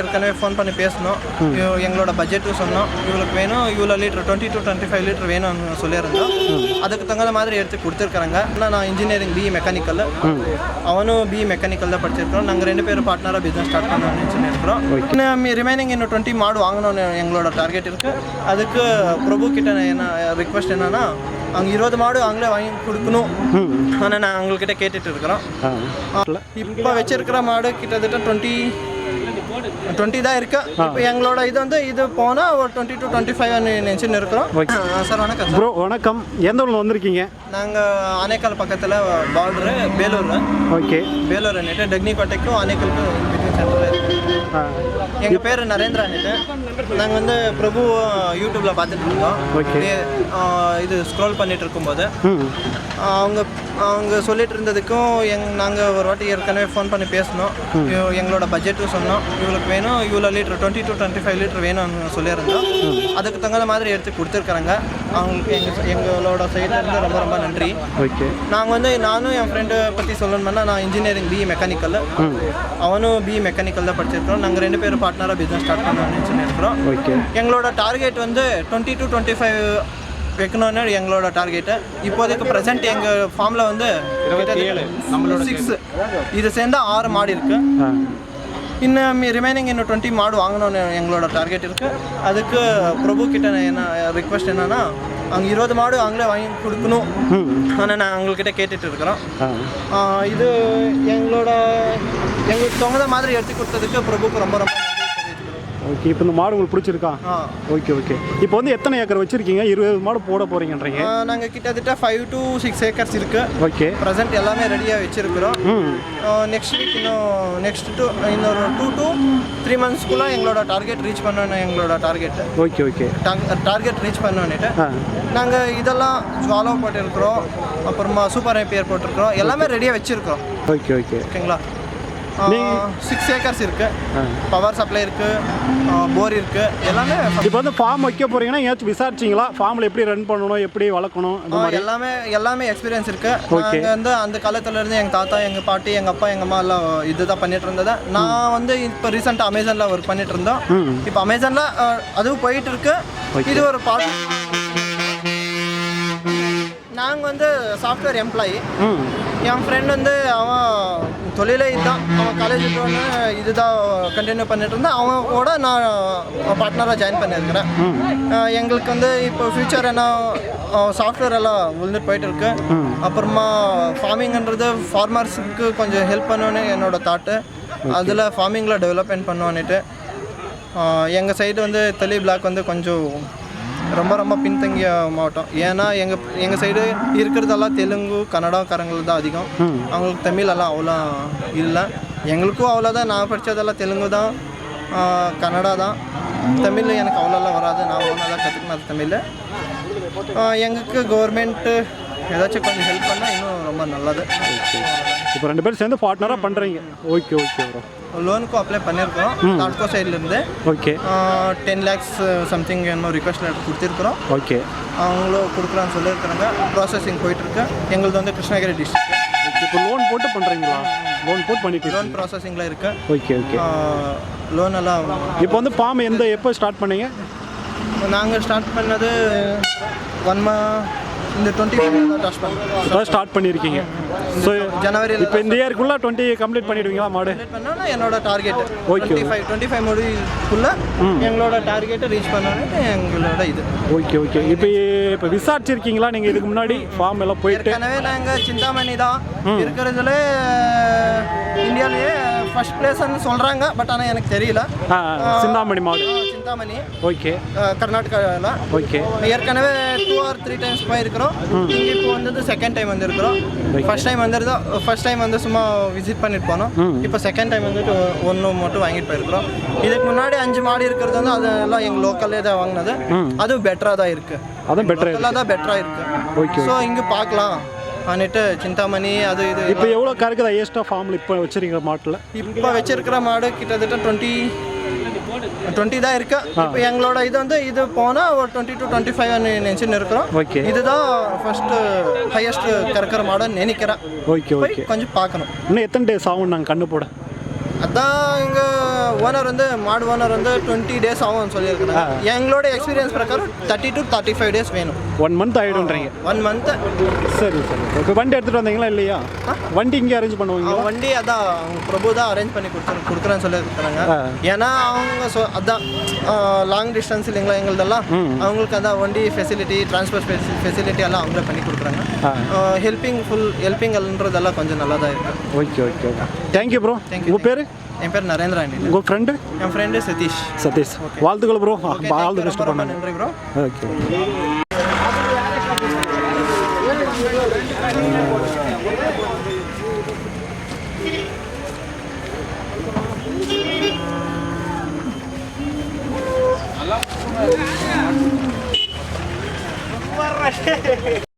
ஏற்கனவே ஃபோன் பண்ணி பேசணும் எங்களோட பட்ஜெட்டும் சொன்னோம். இவளுக்கு வேணும் இவ்வளோ litre twenty to twenty five litre வேணும்னு சொல்லியிருந்தோம். அதுக்கு தகுந்த மாதிரி எடுத்து கொடுத்துருக்காங்க ஆனால் நான் இன்ஜினியரிங் பிஇ மெக்கானிக்கல் அவனும் பிஇ மெக்கானிக்கல் தான் படிச்சிருக்கிறோம் நாங்கள் ரெண்டு பேரும் பார்ட்னராக பிஸ்னஸ் ஸ்டார்ட் பண்ணணும்னு நினச்சிருக்கிறோம். இன்னும் ரிமைனிங் இன்னும் டுவெண்ட்டி மாடு வாங்கணும்னு எங்களோட டார்கெட் இருக்குது அதுக்கு பிரபு கிட்ட என்ன ரிக்வெஸ்ட் என்னன்னா அவங்க இருபது மாடு அவங்களே வாங்கி கொடுக்கணும். ஆனால் நான் அவங்கக்கிட்ட கேட்டுட்டு இருக்கிறோம். இப்போ வச்சிருக்கிற மாடு கிட்டத்தட்ட டுவெண்ட்டி டுவெண்ட்டி தான் இருக்கு. இப்போ எங்களோட இது வந்து இது போனால் ஒரு டுவெண்ட்டி டு டுவெண்ட்டி ஃபைவ் நினச்சின்னு இருக்கிறோம் சார் வணக்கம் ப்ரோ வணக்கம். எந்த ஊரில் வந்திருக்கீங்க? நாங்கள் ஆனைக்கால் பக்கத்தில் பார்டரு வேலூர் ஓகே. வேலூர் அன்னிட்டு டெக்னிகோட்டைக்கும் ஆனைக்கலுக்கும் எங்கள் பேர் நரேந்திரா அன்னிட்டு நாங்கள் வந்து பிரபு யூடியூப்பில் பார்த்துட்டு இருக்கோம். Okay. இது, ஸ்க்ரோல் பண்ணிட்டு இருக்கும்போது. அவங்க அவங்க சொல்லிட்டு இருந்ததுக்கும் எங் நாங்கள் ஒரு வாட்டி ஏற்கனவே ஃபோன் பண்ணி பேசணும் இவ- எங்களோட பட்ஜெட்டும் சொன்னோம். இவளுக்கு வேணும் இவ்வளோ litre twenty to twenty five litre வேணும்னு சொல்லியிருந்தோம். அதுக்கு தகுந்த மாதிரி எடுத்து கொடுத்துருக்குறாங்க. அவங்களுக்கு எங்கள் எங்களோட சைடில் இருந்து ரொம்ப ரொம்ப நன்றி. ஓகே. நாங்கள் வந்து நானும் என் ஃப்ரெண்டு பற்றி சொல்லணும்னா நான் இன்ஜினியரிங் பிஇ மெக்கானிக்கல் அவனும் பிஇ மெக்கானிக்கல் தான் படிச்சிருக்கிறோம். நாங்கள் ரெண்டு பேரும் பார்ட்னராக பிஸ்னஸ் ஸ்டார்ட் பண்ணணும்னு சொல்லியிருக்கிறோம் ஓகே. எங்களோட டார்கெட் வந்து டுவெண்ட்டி டு டுவெண்ட்டி ஃபைவ் வைக்கணும்னு எங்களோட டார்கெட்டு இப்போதைக்கு ப்ரெசென்ட் எங்கள் ஃபார்மில் வந்து நம்மளோட சிக்ஸ் இது சேர்ந்தா ஆறு மாடு இருக்கு. ஆ. இன்னும் ரிமைனிங் இன்னும் டுவெண்ட்டி மாடு வாங்கணும்னு எங்களோட டார்கெட் இருக்கு. அதுக்கு பிரபு கிட்ட என்ன ரிக்வெஸ்ட் என்னன்னா அவங்க இருபது மாடு அவங்களே வாங்கி கொடுக்கணும். ஆனால் நான் அவங்கக்கிட்ட கேட்டுட்டு இருக்கிறோம். இது எங்களோட எங்களுக்கு தகுந்த மாதிரி எடுத்து கொடுத்ததுக்கு பிரபுக்கு ரொம்ப ரொம்ப ஓகே இப்போ இந்த மாடு உங்களுக்கு பிடிச்சிருக்கா? ஓகே ஓகே இப்போ வந்து எத்தனை ஏக்கர் வச்சுருக்கீங்க? இருபது மாடு போட போகிறீங்கன்றீங்க நாங்கள் கிட்டத்தட்ட ஃபைவ் டு சிக்ஸ் ஏக்கர்ஸ் இருக்கு. ஓகே ப்ரெசென்ட் எல்லாமே ரெடியாக வச்சிருக்கிறோம். நெக்ஸ்ட் வீக் இன்னும் நெக்ஸ்ட் டூ இன்னொரு டூ டு த்ரீ மந்த்ஸ்க்குள்ளே எங்களோட டார்கெட் ரீச் பண்ணணும் எங்களோட target okay okay target reach பண்ணணுன்னுட்டு நாங்கள் இதெல்லாம் ஜுவாலோ போட்டிருக்கிறோம். அப்புறமா சூப்பர் ஐபிஆர் போட்டிருக்கிறோம். எல்லாமே ரெடியாக வச்சிருக்கிறோம். ஓகே ஓகே ஓகேங்களா சிக்ஸ் ஏக்கர்ஸ் இருக்கு. ஆ. பவர் சப்ளை இருக்கு. போர் இருக்கு. எல்லாமே இப்போ வந்து ஃபார்ம் வைக்க போகிறீங்கன்னா ஏதாச்சும் விசாரிச்சிங்களா? ஃபார்மில் எப்படி ரன் பண்ணணும் எப்படி வளர்க்கணும் அந்த மாதிரி? எல்லாமே எல்லாமே எக்ஸ்பீரியன்ஸ் இருக்கு. Okay. நாங்கள் வந்து அந்த காலத்துல இருந்து எங்க தாத்தா எங்க பாட்டி எங்க அப்பா எங்க அம்மா எல்லாம் இதுதான் பண்ணிட்டு இருந்தது. நான் வந்து இப்போ ரீசெண்டாக அமேசான்ல ஒர்க் பண்ணிட்டு இருந்தோம். இப்போ அமேசான்ல அதுவும் போயிட்டு இருக்கு. இது ஒரு பார்ட் நாங்கள் வந்து சாஃப்ட்வேர் எம்ப்ளாயி என் ஃப்ரெண்ட் வந்து அவன் தொழிலே இதுதான் அவன் காலேஜ் ஒன்று இதுதான் கண்டினியூ பண்ணிட்டு இருந்தான் அவன் கூட நான் பார்ட்னராக ஜாயின் பண்ணியிருக்கிறேன். எங்களுக்கு வந்து இப்போ ஃப்யூச்சர் என்ன சாஃப்ட்வேர் எல்லாம் விழுந்துட்டு போயிட்டு இருக்கு அப்புறமா ஃபார்மிங்ன்றது ஃபார்மர்ஸுக்கு கொஞ்சம் ஹெல்ப் பண்ணணும்னு என்னோட தாட்டு அதில் ஃபார்மிங்கில் டெவலப்மெண்ட் பண்ணுவான்னுட்டு. எங்கள் சைடு வந்து தெளி பிளாக் வந்து கொஞ்சம் ரொம்ப ரொம்ப பின்தங்கிய மாவட்டம். ஏன்னா எங்கள் எங்கள் சைடு இருக்கிறதெல்லாம் தெலுங்கு கன்னடக்காரங்கள் தான் அதிகம். அவங்களுக்கு தமிழ் எல்லாம் அவ்வளோ இல்லை. எங்களுக்கும் அவ்வளோதான். நான் படித்ததெல்லாம் தெலுங்கு தான். கன்னடா தான். தமிழ் எனக்கு அவ்வளோலாம் வராது. நான் ஒன்றா தான் கற்றுக்கினது தமிழ். எங்களுக்கு கவர்மெண்ட்டு ஏதாச்சும் கொஞ்சம் ஹெல்ப் பண்ணால் இன்னும் ரொம்ப நல்லது. இப்போ ரெண்டு பேரும் சேர்ந்து பார்ட்னராக பண்ணுறீங்க ஓகே ஓகே ப்ரோ லோனுக்கும் அப்ளை பண்ணியிருக்கோம் நாட்கோ சைட்லேருந்து ஓகே டென் லேக்ஸ் சம்திங் என்னமோ ரிக்வஸ்ட் லெட்டர் கொடுத்துருக்குறோம். ஓகே அவங்களும் கொடுக்குறான்னு சொல்லியிருக்கிறாங்க. ப்ராசஸிங் போயிட்டுருக்கு. எங்களுது வந்து கிருஷ்ணகிரி டிஸ்ட்ரிக்ட் இப்போ லோன் போட்டு பண்ணுறீங்களா லோன் போட்டு பண்ணிட்டு லோன் ப்ராசஸிங்கில் இருக்கு. ஓகே ஓகே லோன் எல்லாம் இப்போ வந்து ஃபார்ம் எந்த எப்போ ஸ்டார்ட் பண்ணீங்க? நாங்கள் ஸ்டார்ட் பண்ணது ஒன் மா இந்த டுவெண்ட்டி தான் ஸ்டார்ட் பண்ணியிருக்கீங்க. ஸோ ஜனவரியில் இப்போ இந்த இயர்க்குள்ளே டுவெண்ட்டி கம்ப்ளீட் பண்ணிடுவீங்களா மாடு? பண்ணோன்னா என்னோட target. Twenty five twenty five முடிக்குள்ள எங்களோட டார்கெட்டை ரீச் பண்ணணும்னு எங்களோட இது. ஓகே ஓகே இப்போ இப்போ விசாரிச்சிருக்கீங்களா? நீங்கள் இதுக்கு முன்னாடி ஃபார்ம் எல்லாம் போயிட்டு. ஏற்கனவே நாங்கள் சிந்தாமணி தான் இருக்கிறதுல இந்தியாவிலேயே ஃபர்ஸ்ட் பிளேஸ்ன்னு சொல்கிறாங்க பட் ஆனால் எனக்கு தெரியல. சிந்தாமணி மாடு ஆ, சிந்தாமணி. ஓகே. கர்நாடகாவில் ஓகே. ஏற்கனவே டூ ஆர் த்ரீ டைம்ஸ் போயிருக்கிறோம். இங்கே இப்போ வந்தது செகண்ட் டைம் வந்திருக்கிறோம். ஃபர்ஸ்ட் டைம் வந்திருந்தா ஃபர்ஸ்ட் டைம் வந்து சும்மா விசிட் பண்ணிட்டு போனோம். இப்போ செகண்ட் டைம் வந்துட்டு ஒன்று மட்டும் வாங்கிட்டு போயிருக்கிறோம். இதுக்கு முன்னாடி அஞ்சு மாடு இருக்கிறது வந்து அதெல்லாம் எங்கள் லோக்கல்லே தான் வாங்கினது. அதுவும் பெட்டராக தான் இருக்குது அதுவும் பெட்டர் லோக்கலாக தான் பெட்டராக இருக்குது ஸோ இங்கே பார்க்கலாம். அன்னிட்டு சிந்தாமணி அது இது இப்போ எவ்வளோ கறக்குது? ஹையஸ்ட்டாக ஃபார்மில் இப்போ வச்சிருக்கிற மாட்டில்? இப்போ வச்சிருக்கிற மாடு கிட்டத்தட்ட டுவெண்ட்டி டுவெண்ட்டி தான் இருக்கு. இப்போ எங்களோட இது வந்து இது போனால் ஒரு டுவெண்ட்டி டு டுவெண்ட்டி ஃபைவ் நினச்சின்னு இருக்கிறோம் ஓகே. இதுதான் ஃபர்ஸ்ட்டு ஹையஸ்ட் கறக்கிற மாடுன்னு நினைக்கிறேன். Okay okay. கொஞ்சம் பார்க்கணும். இன்னும் எத்தனை டேஸ் ஆகும் நாங்கள் கண்ணு போட? அதான் இங்கே ஓனர் வந்து மாடு ஓனர் வந்து டுவெண்ட்டி டேஸ் ஆகும்னு சொல்லியிருக்கிறாங்க. எங்களோட எக்ஸ்பீரியன்ஸ் பிரகாரம் thirty to thirty five days வேணும் ஒன் மந்த் ஆகிடும்ன்றீங்க ஒன் மந்த் சரி சரி. இப்போ வண்டி எடுத்துகிட்டு வந்தீங்களா இல்லையா? வண்டி இங்கே அரேஞ்ச் பண்ணுவீங்களா? வண்டி அதான் பிரபு தான் அரேஞ்ச் பண்ணி கொடுத்துரு கொடுக்குறேன்னு சொல்லியிருக்கிறாங்க. ஏன்னா அவங்க சொ அதான் லாங் டிஸ்டன்ஸ் இல்லைங்களா எங்களுதெல்லாம்? அவங்களுக்கு அதான் வண்டி ஃபெசிலிட்டி டிரான்ஸ்போர்ட் ஃபெசிலிட்டி எல்லாம் அவங்களே பண்ணி கொடுக்குறாங்க. ஹெல்பிங் ஃபுல் ஹெல்பிங்ன்றதெல்லாம் கொஞ்சம் நல்லா தான் இருக்குது okay okay okay thank you bro உங்கள் பேர்? என் பேர் நரேந்திரா அண்டி உங்கள் ஃப்ரெண்டு என் ஃப்ரெண்டு சதீஷ். சதீஷ். வாழ்த்துக்கள் bro Okay, all thank the you, best பண்ணாங்க நன்றி ப்ரோ ஓகே